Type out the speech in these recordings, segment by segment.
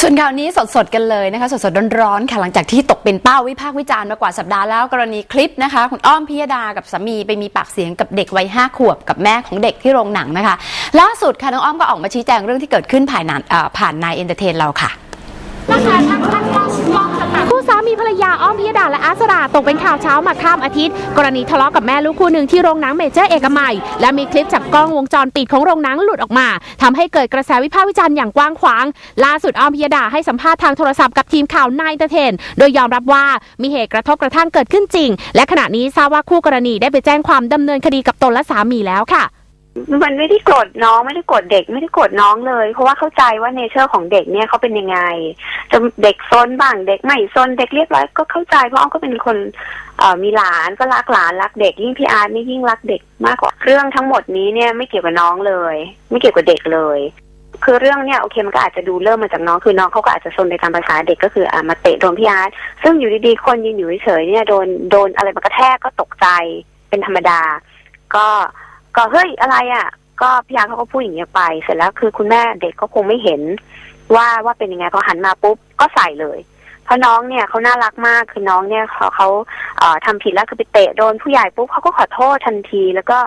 ส่วนข่าวนี้สดๆกันเลยนะคะ สดๆร้อนๆค่ะหลังจากที่ตกเป็นเป้าวิพากษ์วิจารณ์มากว่าสัปดาห์แล้วกรณีคลิปนะคะคุณอ้อมพิยดากับสามีไปมีปากเสียงกับเด็กวัยห้าขวบกับแม่ของเด็กที่โรงหนังนะคะ ล่าสุดค่ะน้องอ้อมก็ออกมาชี้แจงเรื่องที่เกิดขึ้นผ่านผ่านนายเอนเตอร์เทนเราค่ะคู่ คู่สามีภรรยาอ้อมพิยดาและอาสราตกเป็นข่าวเช้ามาข้ามอาทิตย์ กรณีทะเลาะกับแม่ลูกคู่หนึ่งที่โรงหนังเมเจอร์เอกมัย และมีคลิปจากกล้องวงจรปิดของโรงหนังหลุดออกมาทำให้เกิดกระแสวิพากษ์วิจารณ์อย่างกว้างขวาง ล่าสุดอ้อมพิยดาให้สัมภาษณ์ทางโทรศัพท์กับทีมข่าวนายเตเทน โดยยอมรับว่ามีเหตุกระทบกระทั่งเกิดขึ้นจริง และขณะนี้ทราบว่าคู่กรณีได้ไปแจ้งความดำเนินคดีกับตนและสามีแล้วค่ะ มันไม่ได้โกรธน้องไม่ได้โกรธเด็กไม่ได้โกรธน้องเลย เพราะว่าเข้าใจว่าเนเจอร์ของเด็กเนี่ยเขาเป็นยังไงจะเด็กซนบ้างเด็กไม่ซนเด็กเรียบร้อยก็เข้าใจเพราะอ้อมก็เป็นคนเอ่อมีหลานก็รักหลานรักเด็กยิ่งพี่อาร์ตนี่ยิ่งรักเด็กมากกว่าเรื่องทั้งหมดนี้เนี่ยไม่เกี่ยวกับน้องเลย ไม่เกี่ยวกับเด็กเลย คือเรื่องเนี่ยโอเคมันก็อาจจะดูเริ่มมาจากน้องคือน้องเขาก็อาจจะซนในตามภาษาเด็กก็คืออ่ามาเตะโดนพี่อาร์ตซึ่งอยู่ดีๆคนยืนอยู่เฉยๆเนี่ยโดนโดนอะไรมากระแทกก็ตกใจเป็นธรรมดา ก็ ก็เฮ้ยอะไรอะ ก็พี่อาร์เขาก็พูดอย่างเงี้ยไป เสร็จแล้วคือคุณแม่เด็กก็คงไม่เห็น ว่าว่าเป็นยังไงพอหันมาปุ๊บก็ใส่เลยเพราะน้องเนี่ยเขาน่ารักมากคือน้องเนี่ยเขาเขาเอ่อทำผิดแล้วคือไปเตะโดนผู้ใหญ่ปุ๊บเขาก็ขอโทษทันที แล้วก็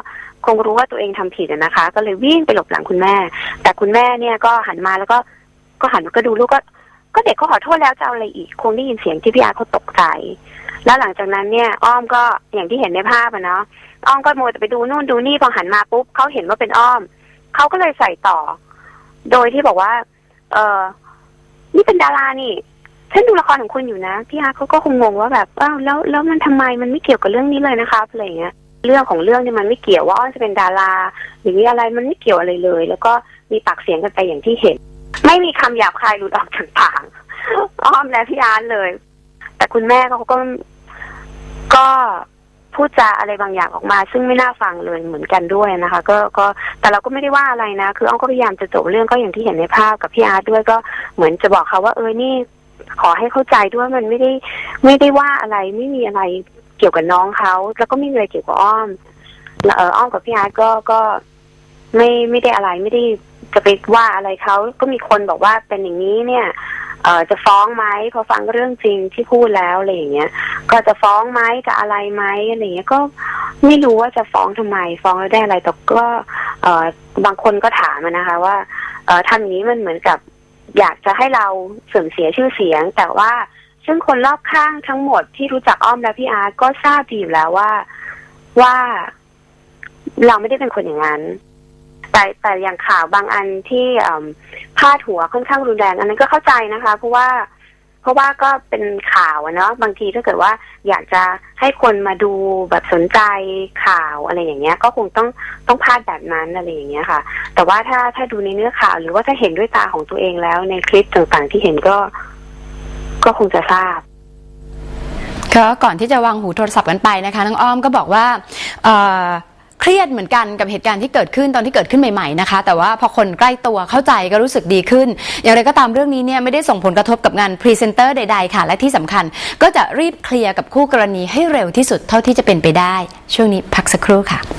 คงรู้ว่าตัวเองทำผิดนะคะ ก็เลยวิ่งไปหลบหลังคุณแม่ แต่คุณแม่เนี่ยก็หันมาแล้วก็ก็หันก็ดูลูกก็ ก็เด็กเขาขอโทษแล้วจะเอาอะไรอีก คงได้ยินเสียงที่พี่อาร์เขาตกใจ แล้วหลังจากนั้นเนี่ย อ้อมก็อย่างที่เห็นในภาพอะเนาะอ้อมก็โมัวแต่ไปดูนู่นดูนี่พอหันมาปุ๊บเขาเห็นว่าเป็นอ้อมเขาก็เลยใส่ต่อ โดยที่บอกว่า เออนี่เป็นดารานี่ฉันดูละครของคุณอยู่นะพี่อาร์เขาก็คงงงว่าแบบอ้าวแล้วแล้วมันทำไมมันไม่เกี่ยวกับเรื่องนี้เลยนะครับอะไรเงี้ยเรื่องของเรื่องเนี่ยมันไม่เกี่ยวว่าอ้อมจะเป็นดารา หรืออะไรมันไม่เกี่ยวอะไรเลย แล้วก็มีปากเสียงกันไปอย่างที่เห็น ไม่มีคำหยาบคายหลุดออกจากปากอ้อมและพี่อาร์ตเลย แต่คุณแม่เขาก็ก็พูดจาอะไรบางอย่างออกมา ซึ่งไม่น่าฟังเลยเหมือนกันด้วยนะคะ ก็ก็แต่เราก็ไม่ได้ว่าอะไรนะ คืออ้อมก็พยายามจะจบเรื่องก็อย่างที่เห็นในภาพกับพี่อาร์ตด้วยก็เหมือนจะบอกเขาว่า เออนี่ขอให้เข้าใจด้วยมันไม่ได้ไม่ได้ว่าอะไรไม่มีอะไรเกี่ยวกับน้องเขาแล้วก็ไม่มีอะไรเกี่ยวกับอ้อมแล้วเอออ้อมกับพี่อาร์ตก็ก็ไม่ไม่ได้อะไรไม่ได้ จะไปว่าอะไรเขาก็มีคนบอกว่าเป็นอย่างนี้เนี่ยเออจะฟ้องไหมพอฟังเรื่องจริงที่พูดแล้วอะไรอย่างเงี้ย ก็จะฟ้องไหมจะอะไรไหมอะไรอย่างเงี้ยก็ไม่รู้ว่าจะฟ้องทำไม ฟ้องแล้วได้อะไรแต่ก็เออบางคนก็ถามนะคะ ว่า เออทำอย่างนี้มันเหมือนกับ อยากจะให้เราเสื่อมเสียชื่อเสียง แต่ว่าซึ่งคนรอบข้างทั้งหมดที่รู้จักอ้อมและพี่อาร์ตก็ทราบดีอยู่แล้วว่าว่าเราไม่ได้เป็นคนอย่างนั้น แต่แต่อย่างข่าวบางอันที่พาดหัวค่อนข้างรุนแรงอันนั้นก็เข้าใจนะคะ เพราะว่า เพราะว่าก็เป็นข่าวเนาะบางทีถ้าเกิดว่าอยากจะให้คนมาดูแบบสนใจข่าวอะไรอย่างเงี้ย ก็คงต้องต้องพาดแบบนั้นอะไรอย่างเงี้ยค่ะ แต่ว่าถ้าถ้าดูในเนื้อข่าวหรือว่าถ้าเห็นด้วยตาของตัวเองแล้ว ในคลิปต่างๆที่เห็นก็ ก็คงจะทราบก็ก่อนที่จะวางหูโทรศัพท์กันไปนะคะน้องอ้อมก็บอกว่า เครียดเหมือนกันกับเหตุการณ์ที่เกิดขึ้นตอนที่เกิดขึ้นใหม่ๆนะคะ แต่ว่าพอคนใกล้ตัวเข้าใจก็รู้สึกดีขึ้น อย่างไรก็ตามเรื่องนี้เนี่ยไม่ได้ส่งผลกระทบกับงานพรีเซนเตอร์ใดๆค่ะ และที่สำคัญก็จะรีบเคลียร์กับคู่กรณีให้เร็วที่สุดเท่าที่จะเป็นไปได้ ช่วงนี้พักสักครู่ค่ะ